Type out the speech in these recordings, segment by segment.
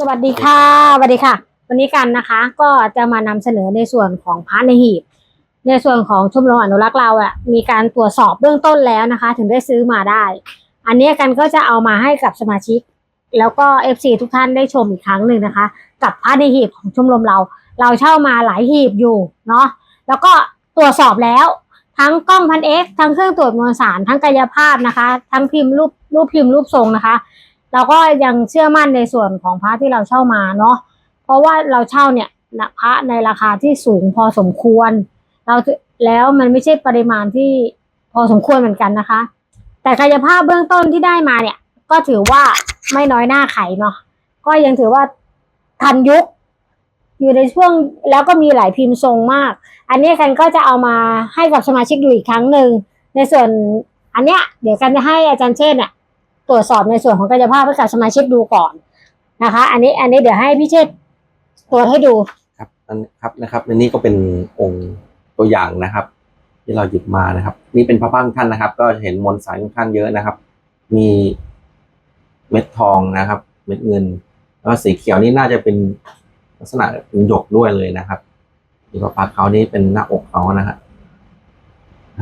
สวัสดีค่ะสวัสดีค่ะ วันนี้กันนะคะ ก็จะมานำเสนอในส่วนของพระในหีบ ในส่วนของชมรมอนุรักษ์เราอะมีการตรวจสอบเบื้องต้นแล้วนะคะ ถึงได้ซื้อมาได้ อันนี้กันก็จะเอามาให้กับสมาชิก แล้วก็เอฟซีทุกท่านได้ชมอีกครั้งหนึ่งนะคะ กับพระในหีบของชมรมเรา เราเช่ามาหลายหีบอยู่เนาะแล้วก็ตรวจสอบแล้ว ทั้งกล้องพันเอ็กทั้งเครื่องตรวจมวลสารทั้งกายภาพนะคะ ทั้งพิมพ์รูปรูปพิมพ์รูปทรงนะคะ เราก็ยังเชื่อมั่นในส่วนของพระที่เราเช่ามาเนาะเพราะว่าเราเช่าเนี่ยพระในราคาที่สูงพอสมควร เราแล้วมันไม่ใช่ปริมาณที่พอสมควรเหมือนกันนะคะ แต่กายภาพเบื้องต้นที่ได้มาเนี่ย ก็ถือว่าไม่น้อยหน้าไขเนาะก็ยังถือว่าทันยุค อยู่ในช่วงแล้วก็มีหลายพิมพ์ทรงมาก อันนี้กันก็จะเอามาให้กับสมาชิกดูอีกครั้งหนึ่งในส่วนอันเนี้ยเดี๋ยวกันจะให้อาจารย์เชษฐ์เนี่ย ตรวจสอบในส่วนของกายภาพให้กับสมาชิกดูก่อนนะคะ อันนี้อันนี้เดี๋ยวให้พี่เชษฐ์ตรวจให้ดูครับอันครับนะครับอันนี้ก็เป็นองค์ตัวอย่างนะครับ ที่เราหยิบมานะครับ นี่เป็นพระพังท่านนะครับ ก็เห็นมวลสารค่อนข้างเยอะนะครับ มีเม็ดทองนะครับ เม็ดเงินแล้วก็สีเขียวนี่น่าจะเป็นลักษณะเป็นหยกด้วยเลยนะครับที่พระพักตร์เขานี่เป็นหน้าอกเขานะฮะ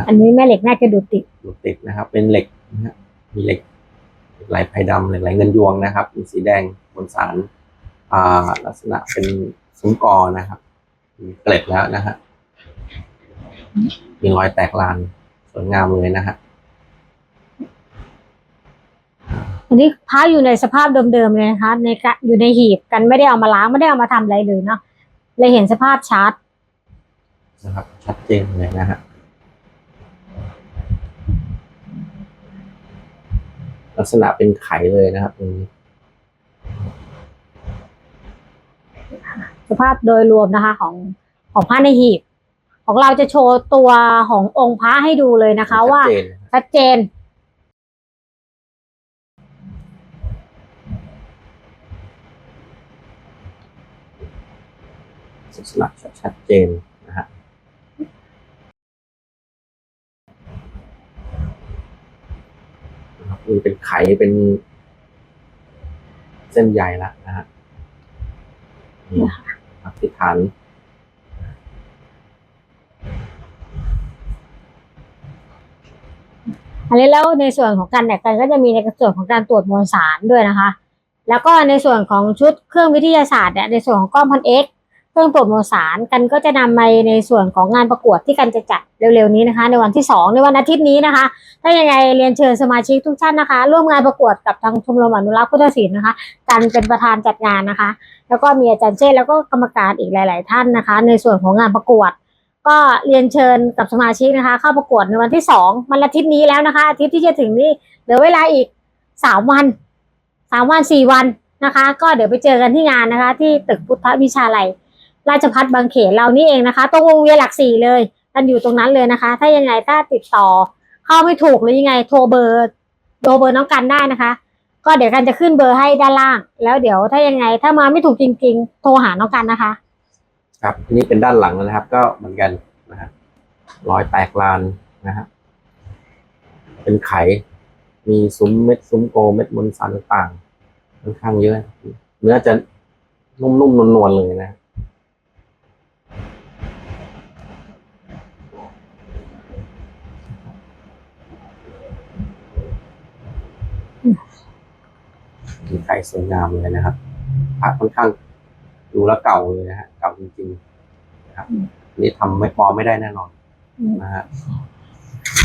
อันนี้แม่เหล็กน่าจะดูดติดดูติดนะครับ เป็นเหล็กนะฮะมีเหล็กเหล็ก ไหลไพดำเหล็กไหลเงินยวงนะครับมีสีแดงมวลสารอ่าลักษณะเป็นซุ้มกอนะครับมีเกล็ดแล้วนะฮะมีรอยแตกลานสวยงามเลยนะฮะอันนี้พระอยู่ในสภาพเดิมๆเลยนะคะ ในกะอยู่ในหีบกันไม่ได้เอามาล้างไม่ได้เอามาทำอะไรเลยเนาะเลยเห็นสภาพชัดนะครับชัดเจนเลยนะฮะ ลักษณะเป็นไขเลยนะครับตรงนี้สภาพโดยรวมนะคะของของพระในหีบ ของเราจะโชว์ตัวขององค์พระให้ดูเลยนะคะ ว่าชัดเจนนะครับชัดเจนลักษณะชัดเจนนะฮะนะ ครับนี่เป็นไขเป็น เส้นใยแล้วนะฮะนี่ครับที่ฐานอันนี้แล้วในส่วนของการแดกกันก็จะมีในส่วนของการตรวจมวลสารด้วยนะคะ แล้วก็ในส่วนของชุดเครื่องวิทยาศาสตร์เนี่ยในส่วนของกล้องพันเอ็ก เครื่องตรวจมวลสารกันก็จะนำไปในส่วนของงานประกวดที่กันจะจัดเร็วๆนี้นะคะ ในวันที่สองในวันอาทิตย์นี้นะคะ ถ้ายังไงเรียนเชิญสมาชิกทุกท่านนะคะ ร่วมงานประกวดกับทางชมรมอนุรักษ์พุทธศิลป์นะคะกันเป็นประธานจัดงานนะคะ แล้วก็มีอาจารย์เชษแล้วก็กรรมการอีกหลาย ๆ ท่านนะคะ ในส่วนของงานประกวด ก็เรียนเชิญกับสมาชิกนะคะ เข้าประกวดในวันที่สองวันอาทิตย์นี้แล้วนะคะ อาทิตย์ที่จะถึงนี้เหลือเวลาอีกสามวันสามวันสี่วันนะคะ ก็เดี๋ยวไปเจอกันที่งานนะคะ ที่ตึกพุทธวิชาลัย ราชพัฒบางเขนเรานี่เองนะคะ ตรงวงเวียนหลักสี่เลยกันอยู่ตรงนั้นเลยนะคะ ถ้ายังไงถ้าติดต่อ เข้าไม่ถูกหรือยังไงโทรเบอร์โทรเบอร์น้องกันได้นะคะ ก็เดี๋ยวกันจะขึ้นเบอร์ให้ด้านล่าง แล้วเดี๋ยวถ้ายังไงถ้ามาไม่ถูกจริง ๆ โทรหาน้องกันนะคะ ครับนี่เป็นด้านหลังนะครับ ก็เหมือนกันนะฮะรอยแตกลานนะฮะเป็นไข มีซุ้มเม็ดซุ้มโกเม็ดมวลสารต่างๆค่อนข้างเยอะ เนื้อจะนุ่มๆนวลๆเลยนะ มีไข่สวยงามเลยนะครับพระค่อนข้างดูแล้วเก่าเลยนะฮะเก่าจริงๆนะครับอันนี่ทำไม่ปลอมไม่ได้แน่นอนนะฮะ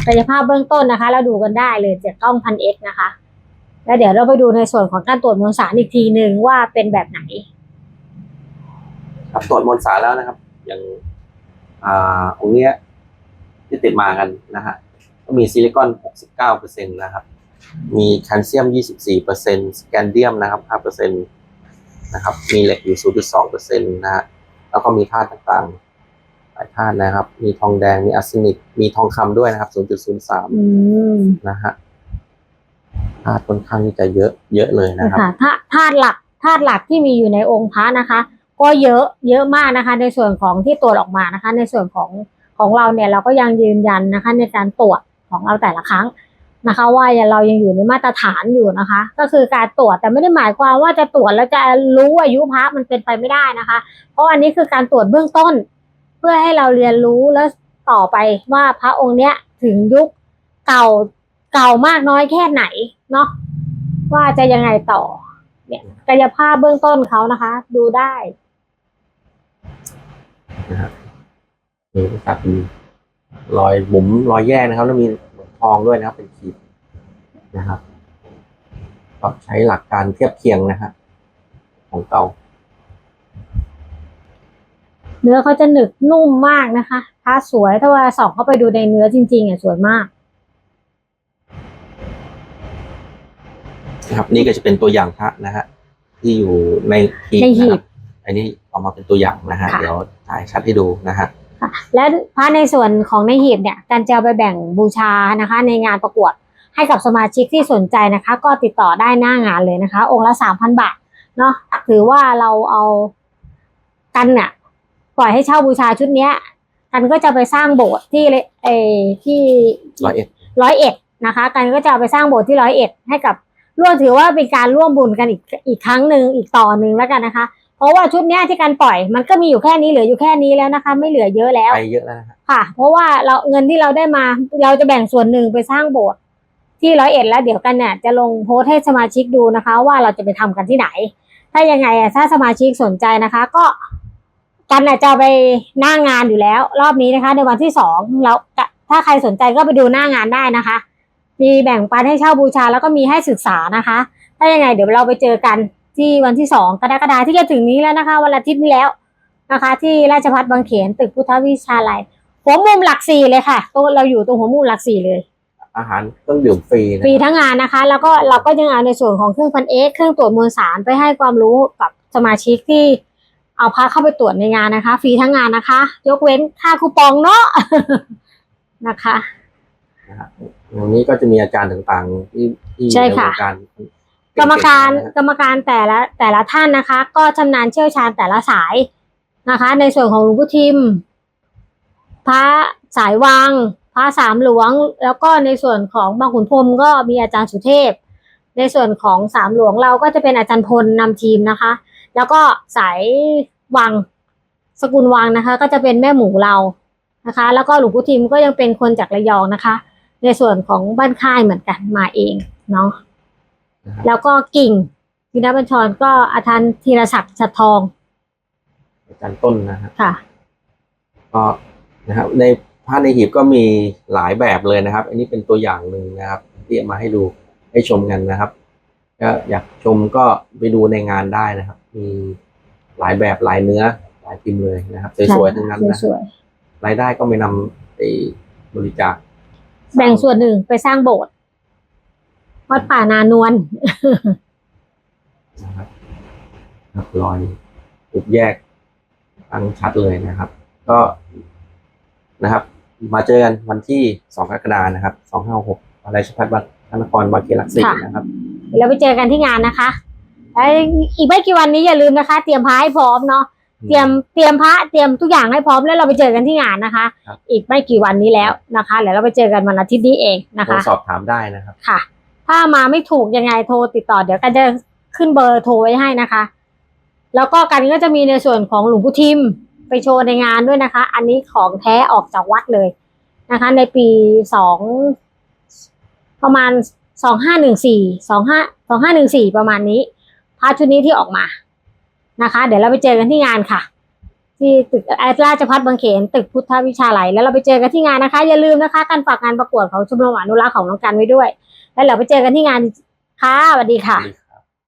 กายภาพเบื้องต้นนะคะ เราดูกันได้เลยจากกล้องพันเอ็กนะคะ แล้วเดี๋ยวเราไปดูในส่วนของการตรวจมวลสารอีกทีหนึ่งว่าเป็นแบบไหนครับตรวจมวลสารแล้วนะครับ อย่างอ่าองค์เนี้ยที่ติดมากันนะฮะก็มีซิลิคอน 69%นะครับ มีแคลเซียม 24%สแกนเดียมนะครับ 5%นะครับ มีเหล็กอยู่ 0.2%นะฮะ แล้วก็มีธาตุต่างๆ หลายธาตุนะครับ มีทองแดง มีอาร์เซนิก มีทองคำด้วยนะครับ 0.03อืมนะฮะ ธาตุค่อนข้างที่จะเยอะ เยอะเลยนะครับค่ะธาธาตุหลัก ธาตุหลักที่มีอยู่ในองค์พระนะคะ ก็เยอะ เยอะมากนะคะ ในส่วนของที่ตรวจออกมานะคะ ในส่วนของของเราเนี่ยเราก็ยังยืนยันนะคะ ในการตรวจของเราแต่ละครั้ง นะคะ ว่าเรายังอยู่ในมาตรฐานอยู่นะคะ ก็คือการตรวจแต่ไม่ได้หมายความว่าจะตรวจแล้วจะรู้อายุพระมันเป็นไปไม่ได้นะคะ เพราะอันนี้คือการตรวจเบื้องต้น เพื่อให้เราเรียนรู้แล้วต่อไปว่าพระองค์เนี้ยถึงยุคเก่าเก่ามากน้อยแค่ไหนเนาะว่าจะยังไงต่อ เนี่ยกายภาพเบื้องต้นเขานะคะ ดูได้นะครับมีตัดมีรอยบุ๋มรอยแยกนะครับ แล้วมี ทองด้วยนะครับ เป็นขีดนะครับก็ใช้หลักการเทียบเคียงนะครับของเก่าเนื้อเขาจะหนึบนุ่มมากนะคะพระสวยถ้าว่าส่องเข้าไปดูในเนื้อจริงๆอะสวยมากนะครับ นี่ก็จะเป็นตัวอย่างพระนะฮะที่อยู่ในหีบในหีบนะครับอันนี้เอามาเป็นตัวอย่างนะฮะ ค่ะ เดี๋ยวถ่ายชัดให้ดูนะฮะ ค่ะและพระในส่วนของในหีบเนี่ยการจะเอาไปแบ่งบูชานะคะ ในงานประกวดให้กับสมาชิกที่สนใจนะคะ ก็ติดต่อได้หน้างานเลยนะคะ องค์ละสามพันบาทเนาะถือว่าเราเอากันเนี่ยปล่อยให้เช่าบูชาชุดเนี้ยกันก็จะไปสร้างโบสถ์ที่เลเออที่ร้อยเอ็ดร้อยเอ็ดนะคะกันก็จะเอาไปสร้างโบสถ์ที่ร้อยเอ็ดให้กับร่วมถือว่าเป็นการร่วมบุญกันอีกอีกครั้งหนึ่งอีกต่อหนึ่งแล้วกันนะคะ เพราะว่าชุดเนี้ยที่การปล่อยมันก็มีอยู่แค่นี้เหลืออยู่แค่นี้แล้วนะคะ ไม่เหลือเยอะแล้ว ไปเยอะแล้วนะฮะค่ะ เพราะว่าเราเงินที่เราได้มาเราจะแบ่งส่วนหนึ่งไปสร้างโบสถ์ที่ร้อยเอ็ดแล้วเดี๋ยวกันเนี่ยจะลงโพสต์ให้สมาชิกดูนะคะ ว่าเราจะไปทำกันที่ไหน ถ้ายังไงอะถ้าสมาชิกสนใจนะคะ ก็กันน่ะจะเอาไปหน้างานอยู่แล้ว รอบนี้นะคะ ในวันที่สองแล้วถ้าใครสนใจก็ไปดูหน้างานได้นะคะ มีแบ่งปันให้เช่าบูชาแล้วก็มีให้ศึกษานะคะ ถ้ายังไงเดี๋ยวเราไปเจอกัน ที่วันที่สองกรกฎาคมที่จะถึงนี้แล้วนะคะ วันอาทิตย์นี้แล้วนะคะ ที่ราชพัฒบางเขนตึกพุทธวิชาลัยหัวมุมหลักสี่เลยค่ะตรงเราอยู่ตรงหัวมุมหลักสี่เลย อาหารเครื่องดื่มฟรีนะฟรีทั้งงานนะคะ แล้วก็เราก็ยังเอาในส่วนของเครื่องพันเอ็กเครื่องตรวจมวลสารไปให้ความรู้กับสมาชิกที่เอาพาเข้าไปตรวจในงานนะคะฟรีทั้งงานนะคะ ยกเว้นค่าคูปองเนาะนะคะนะฮะวันนี้ก็จะมีอาจารย์ต่างๆ ที่ที่อยู่ใช่ในวค่ะงการ กรรมการเงๆนะฮะกรรมการแต่ละแต่ละท่านนะคะ ก็ชำนาญเชี่ยวชาญแต่ละสายนะคะ ในส่วนของหลวงพ่อทิม พระสายวัง พระสามหลวง แล้วก็ในส่วนของบางขุนพรหมก็มีอาจารย์สุเทพ ในส่วนของสามหลวงเราก็จะเป็นอาจารย์พลนำทีมนะคะ แล้วก็สายวังสกุลวังนะคะ ก็จะเป็นแม่หมูเรานะคะ แล้วก็หลวงพ่อทิมก็ยังเป็นคนจากระยองนะคะ ในส่วนของบ้านค่ายเหมือนกันมาเองเนาะนะครับ แล้วก็กิ่งพินบัญชรก็อาจารย์ธีรศักดิ์ชัดทอง อาจารย์ต้นนะฮะค่ะ ก็นะครับ ในผ้าในหีบก็มีหลายแบบเลยนะครับ อันนี้เป็นตัวอย่างหนึ่งนะครับ ที่เอามาให้ดูให้ชมกันนะครับก็อยากชมก็ไปดูในงานได้นะครับ มีหลายแบบหลายเนื้อ หลายพิมพ์เลยนะครับสวยๆทั้งนั้นนะสวยรายได้ก็ไม่นำไปบริจาคๆแบ่งส่วนหนึ่งไปสร้างโบสถ์ วัดป่านานวลนะครับครับรอยอุบแยกตั้งชัดเลยนะครับ ก็นะครับ มาเจอกันวันที่สองกรกฎานะครับสองห้าหกอะไรชพัฒน์วัดพระนครบางเขนหลักสี่นะครับเดี๋ยวเราไปเจอกันที่งานนะคะแล้วอีกไม่กี่วันนี้อย่าลืมนะคะ เตรียมพระให้พร้อมเนาะเตรียมเตรียมพระเตรียมทุกอย่างให้พร้อมแล้วเราไปเจอกันที่งานนะคะครับอีกไม่กี่วันนี้แล้วนะคะเดี๋ยวเราไปเจอกันวันอาทิตย์นี้เองนะโทรคะสอบถามได้นะครับค่ะ ถ้ามาไม่ถูกยังไงโทรติดต่อเดี๋ยวกันจะขึ้นเบอร์โทรไว้ให้นะคะ แล้วก็กันก็จะมีในส่วนของหลวงพ่ทิมไปโชว์ในงานด้วยนะคะ อันนี้ของแท้ออกจากวัดเลยนะคะ ในปีสองประมาณสองห้าหนึ่งสี่สองห้าสองห้าหนึ่งสี่ประมาณนี้พระชุดนี้ที่ออกมานะคะ เดี๋ยวเราไปเจอกันที่งานค่ะ ที่ตึกแอดราชพัฒบางเขนตึกพุทธวิชาลัยแล้วเราไปเจอกันที่งานนะคะ อย่าลืมนะคะ การฝากงานประกวดของชมรมอนุรักษ์ของน้องกันไว้ด้วย แล้วเราไปเจอกันที่งานค่ะสวัสดีค่ะ